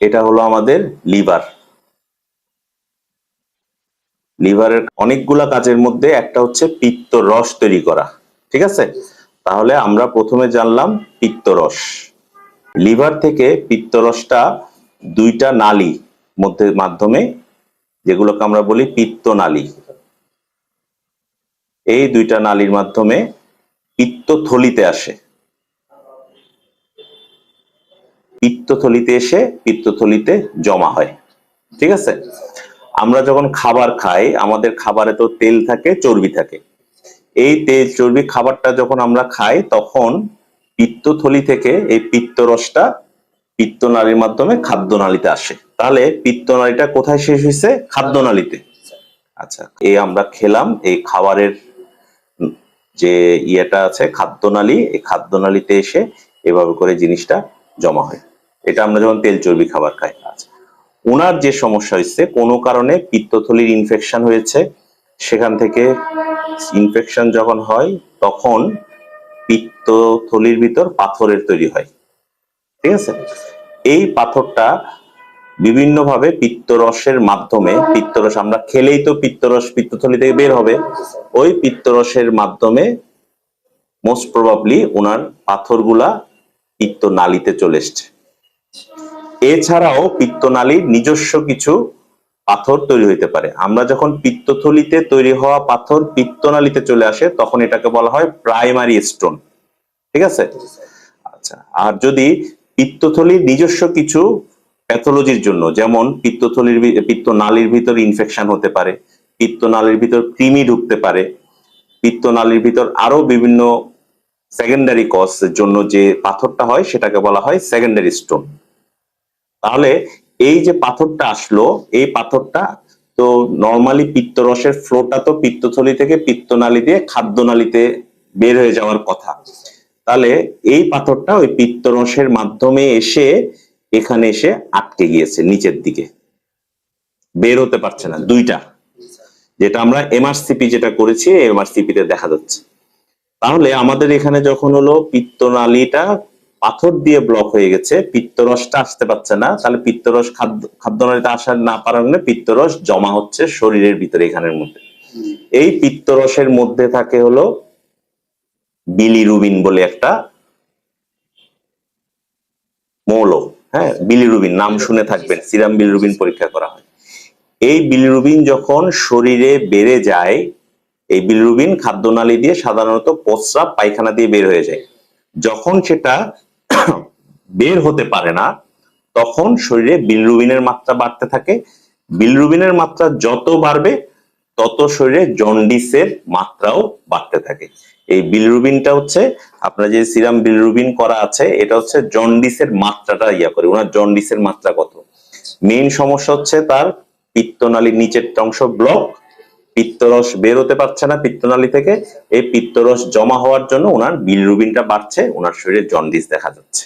এটা হলো আমাদের লিভার। লিভারের অনেকগুলা কাজের মধ্যে একটা হচ্ছে পিত্ত রস তৈরি করা, ঠিক আছে? তাহলে আমরা প্রথমে জানলাম পিত্তরস লিভার থেকে পিত্তরসটা দুইটা নালী মধ্যে, মাধ্যমে, যেগুলোকে আমরা বলি পিত্তনালী এই দুইটা নালীর মাধ্যমে পিত্তথলিতে আসে। পিত্তথলিতে এসে পিত্তথলিতে জমা হয়। ঠিক আছে? আমরা যখন খাবার খাই, আমাদের খাবারে তো তেল থাকে, চর্বি থাকে। এই তেল, চর্বি খাবারটা যখন আমরা খাই, তখন পিত্তথলি থেকে এই পিত্তরসটা পিত্তনালীর মাধ্যমে খাদ্যনালীতে আসে। তাহলে পিত্তনালীটা কোথায় শেষ হয়েছে? খাদ্যনালীতে। আচ্ছা এই আমরা খেলাম, এই খাবারের যে ইয়েটা আছে, খাদ্যনালী, এই খাদ্যনালীতে এসে এভাবে করে জিনিসটা জমা হয়। এটা আমরা যখন তেল চর্বি খাবার খাই আচ্ছা। ওনার যে সমস্যা হয়েছে, কোনো কারণে পিত্তথলির ইনফেকশন হয়েছে। সেখান থেকে ইনফেকশন যখন হয়, তখন পিত্তথলির ভিতর পাথরের তৈরি হয়। ঠিক আছে? এই পাথরটা বিভিন্নভাবে পিত্তরসের মাধ্যমে, পিত্তরস আমরা খেলেই তো পিত্তরস পিত্তথলি থেকে বের হবে। ওই পিত্তরসের মাধ্যমে মোস্ট প্রবাবলি ওনার পাথরগুলা পিত্ত নালীতে চলে এসছে। এছাড়াও পিত্তনালীর নিজস্ব কিছু পাথর তৈরি হইতে পারে। আমরা যখন পিত্তথলিতে তৈরি হওয়া পাথর পিত্তনালীতে চলে আসে, তখন এটাকে বলা হয় প্রাইমারি স্টোন। ঠিক আছে? আচ্ছা আর যদি পিত্তথলির নিজস্ব কিছু প্যাথোলজির জন্য, যেমন পিত্তথলির পিত্তনালীর ভিতর ইনফেকশন হতে পারে, পিত্তনালীর ভিতর কৃমি ঢুকতে পারে, পিত্তনালীর ভিতর আরও বিভিন্ন সেকেন্ডারি কজ জন্য যে পাথরটা হয়, সেটাকে বলা হয় সেকেন্ডারি স্টোন তাহলে এই যে পাথরটা আসলো, এই পাথরটা তো নর্মালি পিত্তরসের ফ্লোটা তো পিত্তথলি থেকে পিত্তনালী দিয়ে খাদ্যনালীতে বের হয়ে যাওয়ার কথা। তাহলে এই পাথরটা ওই পিত্তরসের মাধ্যমে এসে এখানে এসে আটকে গিয়েছে নিচের দিকে। বের হতে পারছে না, দুইটা। যেটা আমরা এমআরসিপি যেটা করেছি এমআরসিপি তে দেখা যাচ্ছে। তাহলে আমাদের এখানে যখন হলো পিত্তনালীটা পাথর দিয়ে ব্লক হয়ে গেছে, পিত্তরসটা আসতে পারছে না, তাহলে পিত্তরস খাদ্য, খাদ্যনালীতে আসার না পারার কারণে পিত্তরস জমা হচ্ছে শরীরের ভিতরে এখানের মধ্যে। এই পিত্তরসের মধ্যে থাকে হলো বিলিরুবিন বলে একটা মৌল হ্যাঁ বিলিরুবিন, নাম শুনে থাকবেন, সিরাম বিলিরুবিন পরীক্ষা করা হয়। এই বিলিরুবিন যখন শরীরে বেড়ে যায় এই বিলিরুবিন খাদ্যনালী দিয়ে সাধারণত প্রস্রাব পায়খানা দিয়ে বের হয়ে যায়। যখন সেটা বের হতে পারে না, তখন শরীরে বিলিরুবিনের মাত্রা বাড়তে থাকে। বিলিরুবিনের মাত্রা যত বাড়বে, তত শরীরে জন্ডিসের মাত্রাও বাড়তে থাকে। এই বিলিরুবিনটা হচ্ছে, আপনার যে সিরাম বিলিরুবিন করা আছে, এটা হচ্ছে জন্ডিসের মাত্রাটা ইয়া করে, ওনার জন্ডিসের মাত্রা কত। মেইন সমস্যা হচ্ছে তার পিত্তনালীর নিচের অংশ ব্লক পিত্তরস বের হতে পারছে না পিত্তনালী থেকে। এই পিত্তরস জমা হওয়ার জন্য ওনার বিলিরুবিনটা বাড়ছে, ওনার শরীরে জন্ডিস দেখা যাচ্ছে।